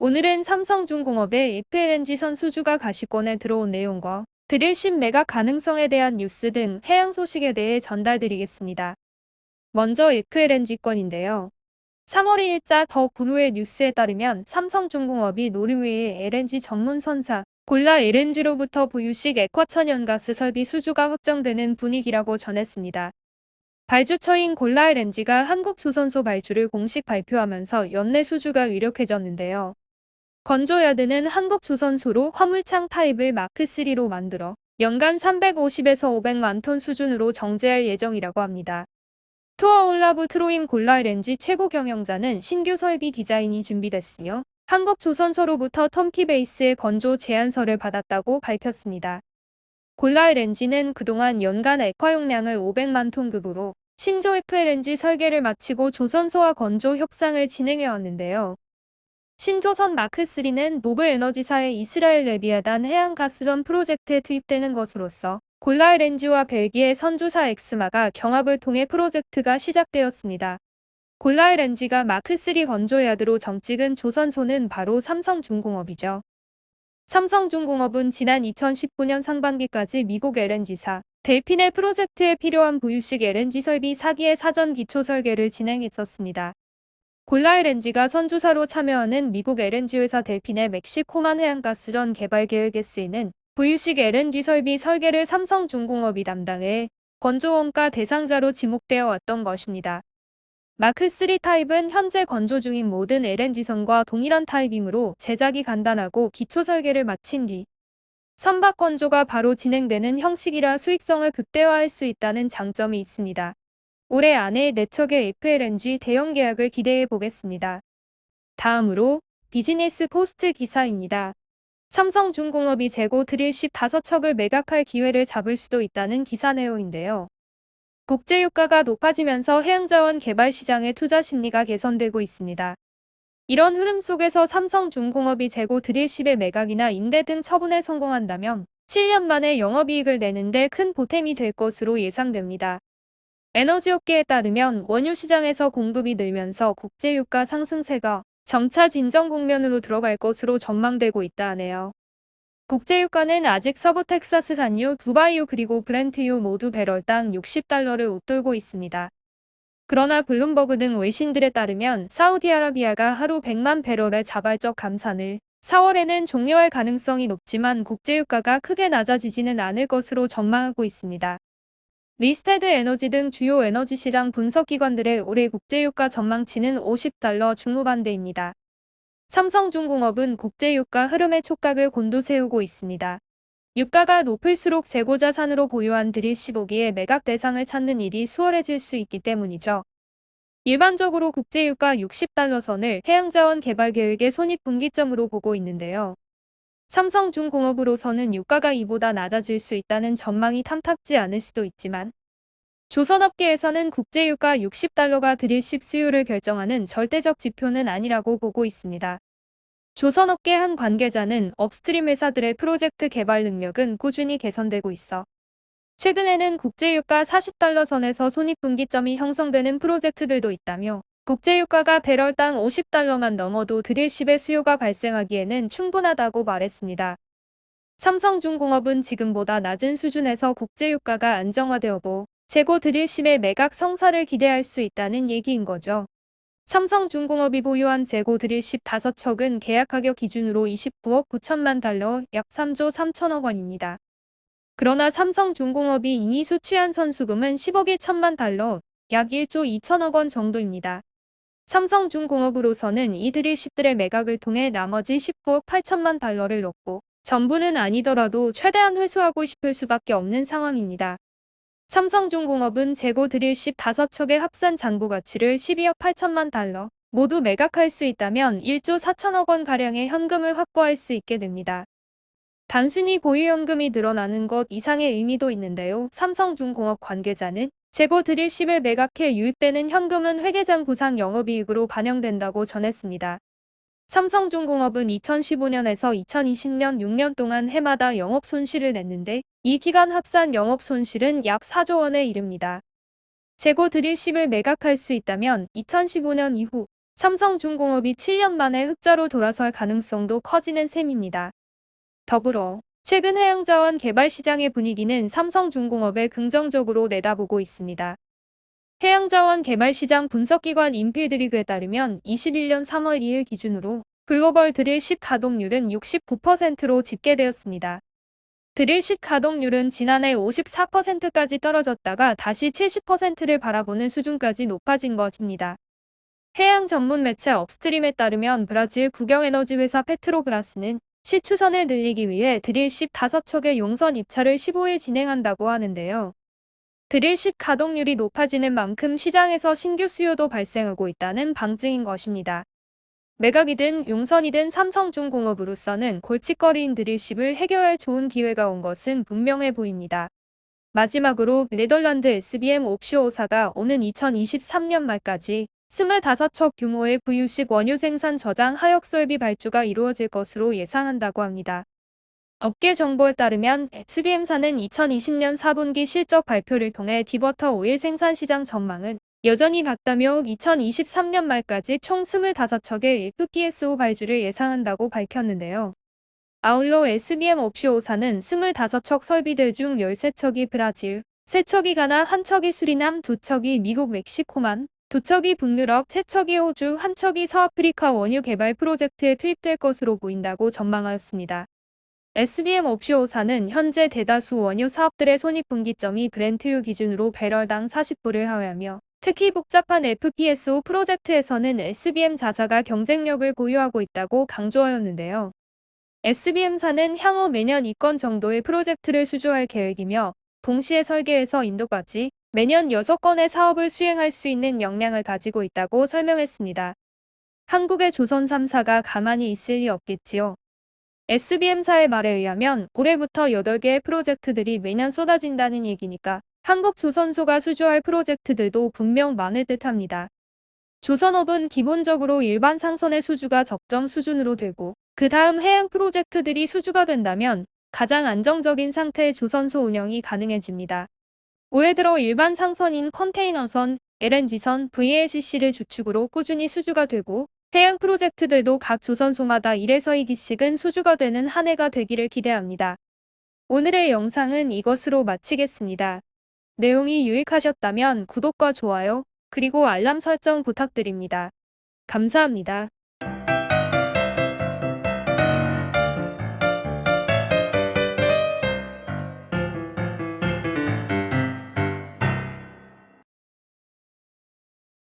오늘은 삼성중공업의 FLNG 선수주가 가시권에 들어온 내용과 드릴십 매각 가능성에 대한 뉴스 등 해양 소식에 대해 전달드리겠습니다. 먼저 FLNG 건인데요. 3월 2일자 더 구루의 뉴스에 따르면 삼성중공업이 노르웨이의 LNG 전문 선사 골라 LNG로부터 부유식 액화천연가스 설비 수주가 확정되는 분위기라고 전했습니다. 발주처인 골라 LNG가 한국조선소 발주를 공식 발표하면서 연내 수주가 유력해졌는데요. 건조야드는 한국조선소로 화물창 타입을 마크3로 만들어 연간 350에서 500만 톤 수준으로 정제할 예정이라고 합니다. 투어 올라브 트로임 골라 LNG 최고 경영자는 신규 설비 디자인이 준비됐으며 한국조선소로부터 텀키 베이스의 건조 제안서를 받았다고 밝혔습니다. 골라 LNG는 그동안 연간 액화 용량을 500만 톤급으로 신조 FLNG 설계를 마치고 조선소와 건조 협상을 진행해왔는데요. 신조선 마크3는 노블 에너지사의 이스라엘 레비아단 해양가스전 프로젝트에 투입되는 것으로서 골라 LNG와 벨기에 선주사 엑스마가 경합을 통해 프로젝트가 시작되었습니다. 골라 LNG가 마크3 건조야드로 정찍은 조선소는 바로 삼성중공업이죠. 삼성중공업은 지난 2019년 상반기까지 미국 LNG사 델핀의 프로젝트에 필요한 부유식 LNG 설비 사기의 사전 기초 설계를 진행했었습니다. 골라 LNG가 선주사로 참여하는 미국 LNG 회사 델핀의 멕시코만 해양가스전 개발 계획에 쓰이는 부유식 LNG 설비 설계를 삼성중공업이 담당해 건조원가 대상자로 지목되어 왔던 것입니다. 마크3 타입은 현재 건조 중인 모든 LNG선과 동일한 타입이므로 제작이 간단하고 기초 설계를 마친 뒤 선박 건조가 바로 진행되는 형식이라 수익성을 극대화할 수 있다는 장점이 있습니다. 올해 안에 4척의 FLNG 대형 계약을 기대해 보겠습니다. 다음으로 비즈니스 포스트 기사입니다. 삼성중공업이 재고 드릴 15척을 매각할 기회를 잡을 수도 있다는 기사 내용인데요. 국제유가가 높아지면서 해양자원 개발 시장의 투자 심리가 개선되고 있습니다. 이런 흐름 속에서 삼성중공업이 재고 드릴십의 매각이나 임대 등 처분에 성공한다면 7년 만에 영업이익을 내는데 큰 보탬이 될 것으로 예상됩니다. 에너지 업계에 따르면 원유 시장에서 공급이 늘면서 국제 유가 상승세가 점차 진정 국면으로 들어갈 것으로 전망되고 있다 하네요. 국제 유가는 아직 서부 텍사스 산유, 두바이유 그리고 브렌트유 모두 배럴당 60달러를 웃돌고 있습니다. 그러나 블룸버그 등 외신들에 따르면 사우디아라비아가 하루 100만 배럴의 자발적 감산을 4월에는 종료할 가능성이 높지만 국제유가가 크게 낮아지지는 않을 것으로 전망하고 있습니다. 리스테드 에너지 등 주요 에너지 시장 분석기관들의 올해 국제유가 전망치는 50달러 중후반대입니다. 삼성중공업은 국제유가 흐름의 촉각을 곤두세우고 있습니다. 유가가 높을수록 재고 자산으로 보유한 드릴 15기의 매각 대상을 찾는 일이 수월해질 수 있기 때문이죠. 일반적으로 국제유가 60달러 선을 해양자원 개발 계획의 손익분기점으로 보고 있는데요. 삼성중공업으로서는 유가가 이보다 낮아질 수 있다는 전망이 탐탁지 않을 수도 있지만 조선업계에서는 국제유가 60달러가 드릴 10수요를 결정하는 절대적 지표는 아니라고 보고 있습니다. 조선업계 한 관계자는 업스트림 회사들의 프로젝트 개발 능력은 꾸준히 개선되고 있어 최근에는 국제유가 40달러 선에서 손익분기점이 형성되는 프로젝트들도 있다며 국제유가가 배럴당 50달러만 넘어도 드릴십의 수요가 발생하기에는 충분하다고 말했습니다. 삼성중공업은 지금보다 낮은 수준에서 국제유가가 안정화되었고 재고 드릴심의 매각 성사를 기대할 수 있다는 얘기인 거죠. 삼성중공업이 보유한 재고 드릴십 5척은 계약가격 기준으로 29억 9천만 달러 약 3조 3천억 원입니다. 그러나 삼성중공업이 이미 수취한 선수금은 10억 1천만 달러 약 1조 2천억 원 정도입니다. 삼성중공업으로서는 이 드릴십들의 매각을 통해 나머지 19억 8천만 달러를 넣고 전부는 아니더라도 최대한 회수하고 싶을 수밖에 없는 상황입니다. 삼성중공업은 재고 드릴십 5척의 합산 장부 가치를 12억 8천만 달러 모두 매각할 수 있다면 1조 4천억 원가량의 현금을 확보할 수 있게 됩니다. 단순히 보유현금이 늘어나는 것 이상의 의미도 있는데요. 삼성중공업 관계자는 재고 드릴십을 매각해 유입되는 현금은 회계장 부상 영업이익으로 반영된다고 전했습니다. 삼성중공업은 2015년에서 2020년 6년 동안 해마다 영업 손실을 냈는데 이 기간 합산 영업 손실은 약 4조 원에 이릅니다. 재고 드릴십을 매각할 수 있다면 2015년 이후 삼성중공업이 7년 만에 흑자로 돌아설 가능성도 커지는 셈입니다. 더불어 최근 해양자원 개발 시장의 분위기는 삼성중공업을 긍정적으로 내다보고 있습니다. 해양자원 개발 시장 분석기관 인필드리그에 따르면 21년 3월 2일 기준으로 글로벌 드릴십 가동률은 69%로 집계되었습니다. 드릴십 가동률은 지난해 54%까지 떨어졌다가 다시 70%를 바라보는 수준까지 높아진 것입니다. 해양 전문 매체 업스트림에 따르면 브라질 국영에너지 회사 페트로브라스는 시추선을 늘리기 위해 드릴십 5척의 용선 입찰을 15일 진행한다고 하는데요. 드릴십 가동률이 높아지는 만큼 시장에서 신규 수요도 발생하고 있다는 방증인 것입니다. 매각이든 용선이든 삼성중공업으로서는 골칫거리인 드릴십을 해결할 좋은 기회가 온 것은 분명해 보입니다. 마지막으로 네덜란드 SBM 옵쇼오사가 오는 2023년 말까지 25척 규모의 VU식 원유 생산 저장 하역 설비 발주가 이루어질 것으로 예상한다고 합니다. 업계 정보에 따르면 SBM사는 2020년 4분기 실적 발표를 통해 디버터 오일 생산 시장 전망은 여전히 밝다며 2023년 말까지 총 25척의 FPSO 발주를 예상한다고 밝혔는데요. 아울러 SBM 옵쇼오사는 25척 설비들 중 13척이 브라질, 3척이 가나, 1척이 수리남, 2척이 미국 멕시코만, 2척이 북유럽, 3척이 호주, 1척이 서아프리카 원유 개발 프로젝트에 투입될 것으로 보인다고 전망하였습니다. SBM 옵쇼오사는 현재 대다수 원유 사업들의 손익분기점이 브렌트유 기준으로 배럴당 40불을 하회하며 특히 복잡한 FPSO 프로젝트에서는 SBM 자사가 경쟁력을 보유하고 있다고 강조하였는데요. SBM사는 향후 매년 2건 정도의 프로젝트를 수주할 계획이며 동시에 설계에서 인도까지 매년 6건의 사업을 수행할 수 있는 역량을 가지고 있다고 설명했습니다. 한국의 조선 3사가 가만히 있을 리 없겠지요. SBM사의 말에 의하면 올해부터 8개의 프로젝트들이 매년 쏟아진다는 얘기니까 한국 조선소가 수주할 프로젝트들도 분명 많을 듯합니다. 조선업은 기본적으로 일반 상선의 수주가 적정 수준으로 되고 그 다음 해양 프로젝트들이 수주가 된다면 가장 안정적인 상태의 조선소 운영이 가능해집니다. 올해 들어 일반 상선인 컨테이너선, LNG선, VLCC를 주축으로 꾸준히 수주가 되고 해양 프로젝트들도 각 조선소마다 1에서 2기씩은 수주가 되는 한 해가 되기를 기대합니다. 오늘의 영상은 이것으로 마치겠습니다. 내용이 유익하셨다면 구독과 좋아요, 그리고 알람 설정 부탁드립니다. 감사합니다.